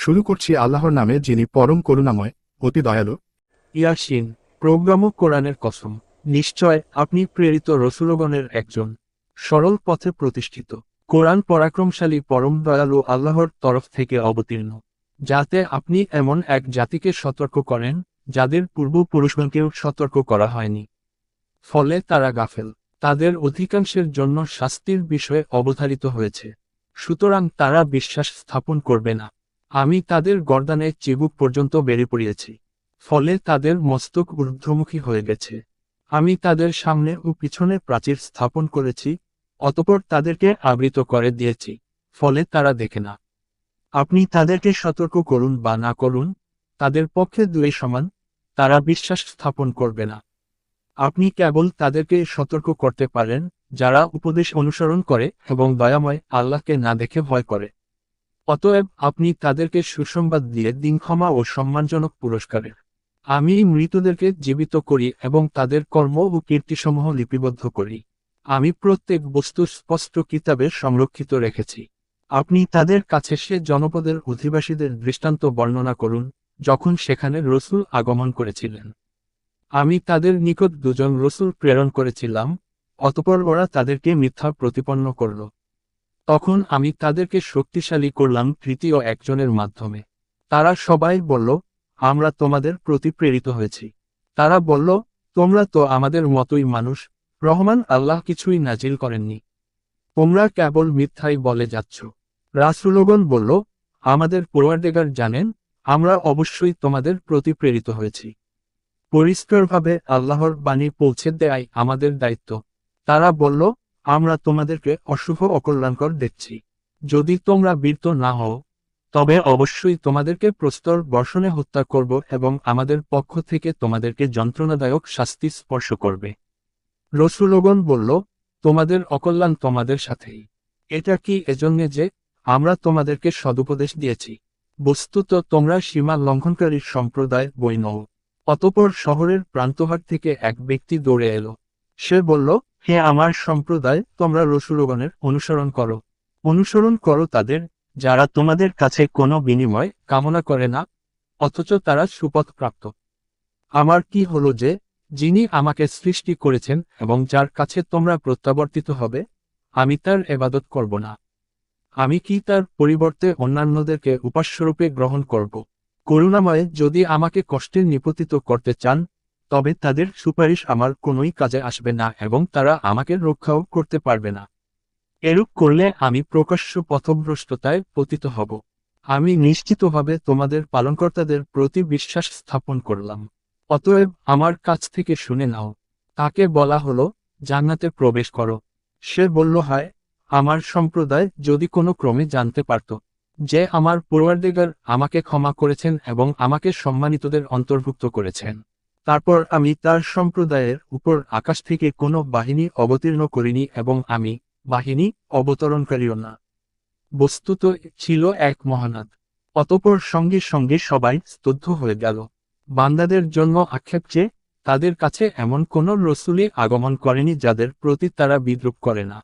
শুরু করছি আল্লাহর নামে যিনি পরম করুণাময়, অতি দয়ালু। ইয়াসিন প্রোগ্রাম ও কোরআনের কসম। নিশ্চয় আপনি প্রেরিত রসুলগণের একজন। সরল পথে প্রতিষ্ঠিত। কোরআন পরাক্রমশালী, পরম দয়ালু আল্লাহর তরফ থেকে অবতীর্ণ। যাতে আপনি এমন এক জাতিকে সতর্ক করেন, যাদের পূর্বপুরুষগণকেও সতর্ক করা হয়নি। ফলে তারা গাফেল। তাদের অধিকাংশের জন্য শাস্তির বিষয়ে অবধারিত হয়েছে। সুতরাং তারা বিশ্বাস স্থাপন করবে না। আমি তাদের গর্দানে চিবুক পর্যন্ত বেড়ে পড়িয়েছি, ফলে তাদের মস্তক ঊর্ধ্বমুখী হয়ে গেছে। আমি তাদের সামনে ও পিছনে প্রাচীর স্থাপন করেছি, অতপর তাদেরকে আবৃত করে দিয়েছি, ফলে তারা দেখে না। আপনি তাদেরকে সতর্ক করুন বা না করুন, তাদের পক্ষে দুই সমান, তারা বিশ্বাস স্থাপন করবে না। আপনি কেবল তাদেরকে সতর্ক করতে পারেন, যারা উপদেশ অনুসরণ করে এবং দয়াময় আল্লাহকে না দেখে ভয় করে। অতএব আপনি তাদেরকে সুসংবাদ দিয়ে দিন ক্ষমা ও সম্মানজনক পুরস্কারের আমি মৃতদেরকে জীবিত করি এবং তাদের কর্ম ও কীর্তিসমূহ লিপিবদ্ধ করি। আমি প্রত্যেক বস্তু স্পষ্ট কিতাবে সংরক্ষিত রেখেছি। আপনি তাদের কাছে সে জনপদের অধিবাসীদের দৃষ্টান্ত বর্ণনা করুন, যখন সেখানে রসুল আগমন করেছিলেন। আমি তাদের নিকট দুজন রসুল প্রেরণ করেছিলাম, অতপর ওরা তাদেরকে মিথ্যা প্রতিপন্ন করল। তখন আমি তাদেরকে শক্তিশালী করলাম তৃতীয় একজনের মাধ্যমে। তারা সবাই বলল, আমরা তোমাদের প্রতি প্রেরিত হয়েছি। তারা বলল, তোমরা তো আমাদের মতোই মানুষ, রহমান আল্লাহ কিছুই নাজিল করেননি। তোমরা কেবল মিথ্যাই বলে যাচ্ছ। রাসুলগণ বলল, আমাদের পড়ুয়ারদেগার জানেন, আমরা অবশ্যই তোমাদের প্রতি প্রেরিত হয়েছি। পরিষ্কারভাবে আল্লাহর বাণী পৌঁছে দেয়াই আমাদের দায়িত্ব। তারা বলল আমরা তোমাদেরকে অশুভ অকল্যাণকর দেখছি। যদি তোমরা বীরত না হও, তবে অবশ্যই তোমাদেরকে প্রস্তর বর্ষণে হত্যা করব এবং আমাদের পক্ষ থেকে তোমাদেরকে যন্ত্রণাদায়ক শাস্তি স্পর্শ করবে। রসুলগণ বলল, তোমাদের অকল্যাণ তোমাদের সাথেই। এটা কি এজন্যে যে আমরা তোমাদেরকে সদুপদেশ দিয়েছি? বস্তুত তোমরা সীমা লঙ্ঘনকারীর সম্প্রদায় বই নও অতপর শহরের প্রান্তহাট থেকে এক ব্যক্তি দৌড়ে এলো। সে বলল, হে আমার সম্প্রদায়, তোমরা রসুলগণের অনুসরণ করো। অনুসরণ করো তাদের, যারা তোমাদের কাছে কোনো বিনিময় কামনা করে না, অথচ তারা সুপথ প্রাপ্ত। আমার কি হলো যে, যিনি আমাকে সৃষ্টি করেছেন এবং যার কাছে তোমরা প্রত্যাবর্তিত হবে, আমি তার এবাদত করব না। আমি কি তার পরিবর্তে অন্যান্যদেরকে উপাস্যরূপে গ্রহণ করব? করুণাময়ে যদি আমাকে কষ্টের নিপতিত করতে চান তবে তাদের সুপারিশ আমার কোনোই কাজে আসবে না এবং তারা আমাকে রক্ষাও করতে পারবে না। এরূপ করলে আমি প্রকাশ্য পথভ্রষ্টতায় পতিত হব। আমি নিশ্চিতভাবে তোমাদের পালনকর্তাদের প্রতি বিশ্বাস স্থাপন করলাম। অতএব আমার কাছ থেকে শুনে নাও। তাকে বলা হলো, জান্নাতে প্রবেশ করো। সে বলল, হয়, আমার সম্প্রদায় যদি কোনো ক্রমে জানতে পারত যে আমার পূর্বার্দিগার আমাকে ক্ষমা করেছেন এবং আমাকে সম্মানিতদের অন্তর্ভুক্ত করেছেন। তারপর আমি তার সম্প্রদায়ের উপর আকাশ থেকে কোনো বাহিনী অবতীর্ণ করিনি এবং আমি বাহিনী অবতরণকারীও না। বস্তুত ছিল এক মহানাদ। অতপর সঙ্গে সঙ্গে সবাই স্তব্ধ হয়ে গেল। বান্দাদের জন্য আক্ষেপ যে, তাদের কাছে এমন কোন রসুলই আগমন করেনি যাদের প্রতি তারা বিদ্রুপ করে না।